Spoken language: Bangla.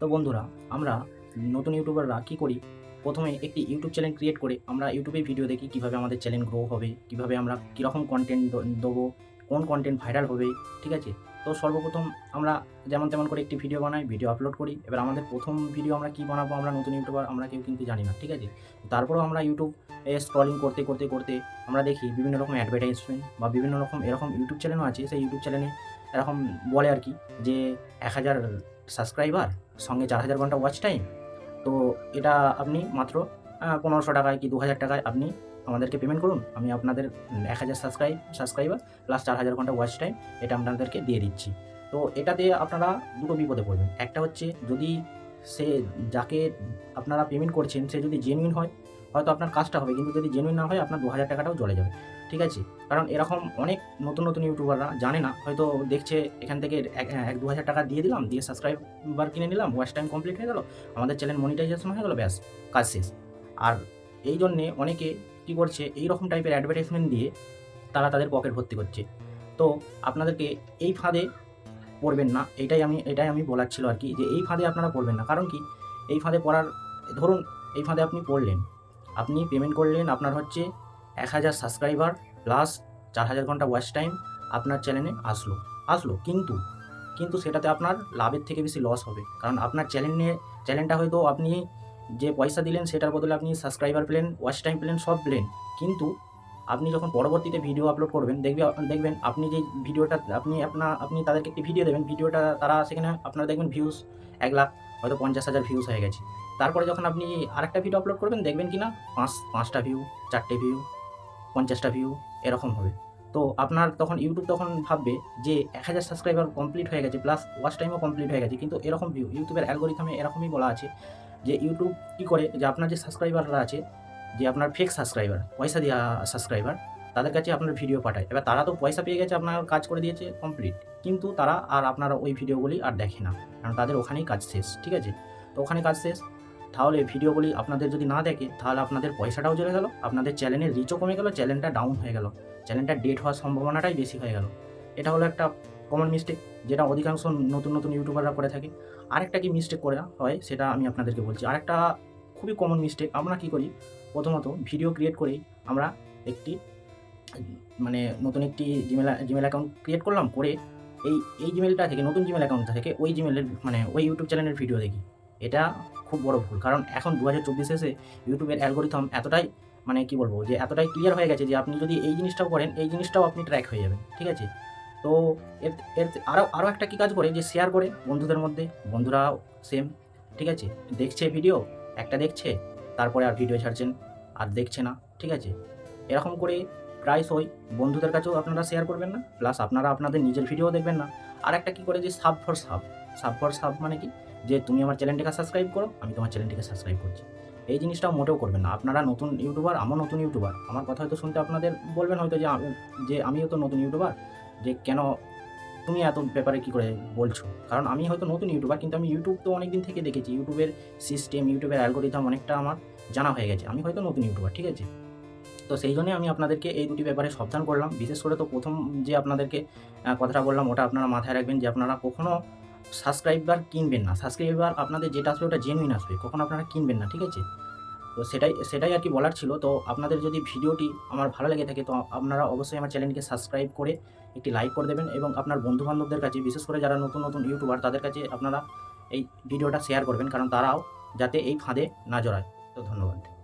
তো বন্ধুরা, আমরা নতুন ইউটিউবাররা কী করি? প্রথমে একটি ইউটিউব চ্যানেল ক্রিয়েট করে আমরা ইউটিউবে ভিডিও দেখি কীভাবে আমাদের চ্যানেল গ্রো হবে, কীভাবে আমরা কীরকম কন্টেন্ট দেবো, কোন কন্টেন্ট ভাইরাল হবে, ঠিক আছে? তো সর্বপ্রথম আমরা যেমন তেমন করে একটি ভিডিও বানাই ভিডিও আপলোড করি। এবার আমাদের প্রথম ভিডিও আমরা কী বানাবো আমরা নতুন ইউটিউবার আমরা কেউ কিন্তু জানি না, ঠিক আছে? তারপরেও আমরা ইউটিউব স্ক্রলিং করতে করতে করতে আমরা দেখি বিভিন্ন রকম অ্যাডভার্টাইজমেন্ট বা বিভিন্ন রকম এরকম ইউটিউব চ্যানেলও আছে। সেই ইউটিউব চ্যানেলে এরকম বলে আর কি যে এক হাজার সাবস্ক্রাইবার সঙ্গে চার হাজার ঘণ্টা ওয়াচ টাইম তো এটা আপনি মাত্র পনেরোশো টাকায় কি দু হাজার টাকায় আপনি আমাদেরকে পেমেন্ট করুন। আমি আপনাদের এক হাজার সাবস্ক্রাইব সাবস্ক্রাইবার প্লাস চার হাজার ঘণ্টা ওয়াচ টাইম এটা আপনাদেরকে দিয়ে দিচ্ছি। তো এটাতে আপনারা দুটো বিপদে পড়বেন। একটা হচ্ছে যদি সে যাকে আপনারা পেমেন্ট করছেন, সে যদি জেনুইন হয়, হয়তো আপনার কাজটা হবে, কিন্তু যদি জেনুইন না হয়, আপনার দু হাজার টাকাটাও চলে যাবে। ঠিক আছে? কারণ এরকম অনেক নতুন নতুন ইউটিউবাররা জানে না, হয়তো দেখছে এখান থেকে এক দু হাজার টাকা দিয়ে দিলাম, দিয়ে সাবস্ক্রাইবার কিনে নিলাম ওয়াচ টাইম কমপ্লিট হয়ে গেল, আমাদের চ্যানেল মনিটাইজেশন হয়ে গেল, ব্যাস, কাজ শেষ। আর এই জন্যে অনেকে কী করছে এই রকম টাইপের অ্যাডভার্টাইজমেন্ট দিয়ে তারা তাদের পকেট ভর্তি করছে। তো আপনাদেরকে এই ফাঁদে পড়বেন না, এটাই আমি এটাই আমি বলার ছিল আর কি, যে এই ফাঁদে আপনারা পড়বেন না। কারণ কি, এই ফাঁদে পড়ার, ধরুন, এই ফাঁদে আপনি পড়লেন, আপনি পেমেন্ট করলেন আপনার হচ্ছে এক হাজার সাবস্ক্রাইবার প্লাস চার হাজার ঘণ্টা ওয়াচ টাইম আপনার চ্যানেলে আসলো। আসলো, কিন্তু কিন্তু সেটাতে আপনার লাভের থেকে বেশি লস হবে। কারণ আপনার চ্যানেলে চ্যানেলটা হয়তো আপনি যে পয়সা দিলেন সেটার বদলে আপনি সাবস্ক্রাইবার পেলেন ওয়াচ টাইম পেলেন, সব পেলেন কিন্তু আপনি যখন পরবর্তীতে ভিডিও আপলোড করবেন, দেখবে, দেখবেন আপনি যে ভিডিওটা আপনি আপনার, আপনি তাদেরকে একটি ভিডিও দেবেন ভিডিওটা তারা সেখানে আপনারা দেখবেন ভিউজ এক লাখ, হয়তো পঞ্চাশ হাজার ভিউজ হয়ে গেছে। তারপরে যখন আপনি আরেকটা ভিডিও আপলোড করবেন, দেখবেন কি না পাঁচ, পাঁচটা ভিউ চারটে ভিউ পঞ্চাশটা ভিউ এরকম হবে। তো আপনার তখন ইউটিউব তখন ভাববে যে এক হাজার সাবস্ক্রাইবার কমপ্লিট হয়ে গেছে প্লাস ওয়াচ টাইমও কমপ্লিট হয়ে গেছে। কিন্তু এরকম ভিউ ইউটিউবের অ্যালগোরিথামে এরকমই বলা আছে যে ইউটিউব কী করে? যে আপনার যে সাবস্ক্রাইবাররা আছে, যে আপনার ফেক সাবস্ক্রাইবার পয়সা দেওয়া সাবস্ক্রাইবার তাদের কাছে আপনার ভিডিও পাঠায়। এবার তারা তো পয়সা পেয়ে গেছে, আপনার কাজ করে দিয়েছে কমপ্লিট কিন্তু তারা আর আপনারা ওই ভিডিওগুলি আর দেখে না। কারণ তাদের ওখানেই কাজ শেষ, ঠিক আছে? তো ওখানে কাজ শেষ। তাহলে ভিডিওগুলি আপনাদের যদি না দেখে, তাহলে আপনাদের পয়সাটাও চলে গেল, আপনাদের চ্যানেলের রিচও কমে গেল, চ্যানেলটা ডাউন হয়ে গেল। চ্যানেলটা ডেট হওয়ার সম্ভাবনাটাই বেশি হয়ে গেল। এটা হলো একটা কমন মিস্টেক যেটা অধিকাংশ নতুন নতুন ইউটিউবাররা করে থাকে। আরেকটা কি মিস্টেক করা হয়, সেটা আমি আপনাদেরকে বলছি। আরেকটা খুবই কমন মিস্টেক আমরা কি করি? প্রথমত ভিডিও ক্রিয়েট করেই আমরা একটি মানে নতুন একটি জিমেল জিমেল অ্যাকাউন্ট ক্রিয়েট করলাম, করে এই এই জিমেলটা থেকে, নতুন জিমেল অ্যাকাউন্টটা থেকে ওই জিমেলের মানে ওই ইউটিউব চ্যানেলের ভিডিও দেখি। এটা খুব বড় ভুল। কারণ এখন দু হাজার চব্বিশে এসে ইউটিউবের অ্যালগোরিথম এতটাই মানে কি বলব, যে এতটাই ক্লিয়ার হয়ে গেছে যে আপনি যদি এই জিনিসটাও করেন, এই জিনিসটাও আপনি ট্র্যাক হয়ে যাবেন, ঠিক আছে? তো এর এর আরও আরও একটা কী কাজ করে, যে শেয়ার করে বন্ধুদের মধ্যে, বন্ধুরাও সেম ঠিক আছে? দেখছে ভিডিও একটা দেখছে, তারপরে আর ভিডিও ছাড়ছেন, আর দেখছে না, ঠিক আছে? এরকম করে প্রায়শই বন্ধুদের কাছেও আপনারা শেয়ার করবেন না প্লাস আপনারা আপনাদের নিজের ভিডিও দেখবেন না। আর একটা কী করে, যে sub for sub sub for sub মানে কি? যে তুমি আমার চ্যানেলটিকে সাবস্ক্রাইব করো, আমি তোমার চ্যানেলটিকে সাবস্ক্রাইব করছি। এই জিনিসটাও মোটেও করবেন না। আপনারা নতুন ইউটিউবার আমার নতুন ইউটিউবার। আমার কথা হয়তো শুনতে আপনাদের বলবেন হয়তো যে আমি- যে আমিও তো নতুন ইউটিউবার। যে কেন তুমি এত ব্যাপারে কী করে বলছো? কারণ আমি হয়তো নতুন ইউটিউবার, কিন্তু আমি ইউটিউব তো অনেক দিন থেকে দেখেছি। ইউটিউবের সিস্টেম ইউটিউবের অ্যালগোরিথাম অনেকটা আমার জানা হয়ে গেছে। আমি হয়তো নতুন ইউটিউবার, ঠিক আছে? তো সেই জন্যই আমি আপনাদেরকে এই দুটি ব্যাপারে সাবধান করলাম। বিশেষ করে তো প্রথম যে আপনাদেরকে কথাটা বললাম, ওটা আপনারা মাথায় রাখবেন যে আপনারা কখনো সাবস্ক্রাইবার কিনবেন না। সাবস্ক্রাইবার আপনাদের যেটা আসবে ওটা জেনুইন আসবে, কখনো আপনারা কিনবেন না, ঠিক আছে? তো সেটাই সেটাই আর কি বলার ছিল। তো আপনাদের যদি ভিডিওটি আমার ভালো লেগে থাকে, তো আপনারা অবশ্যই আমার চ্যানেলকে সাবস্ক্রাইব করে একটি লাইক করে দেবেন এবং আপনার বন্ধু বান্ধবদের কাছে, বিশেষ করে যারা নতুন নতুন ইউটিউবার তাদের কাছে আপনারা এই ভিডিওটা শেয়ার করবেন, কারণ তারাও যাতে এই ফাঁদে না জড়ায়। তো ধন্যবাদ।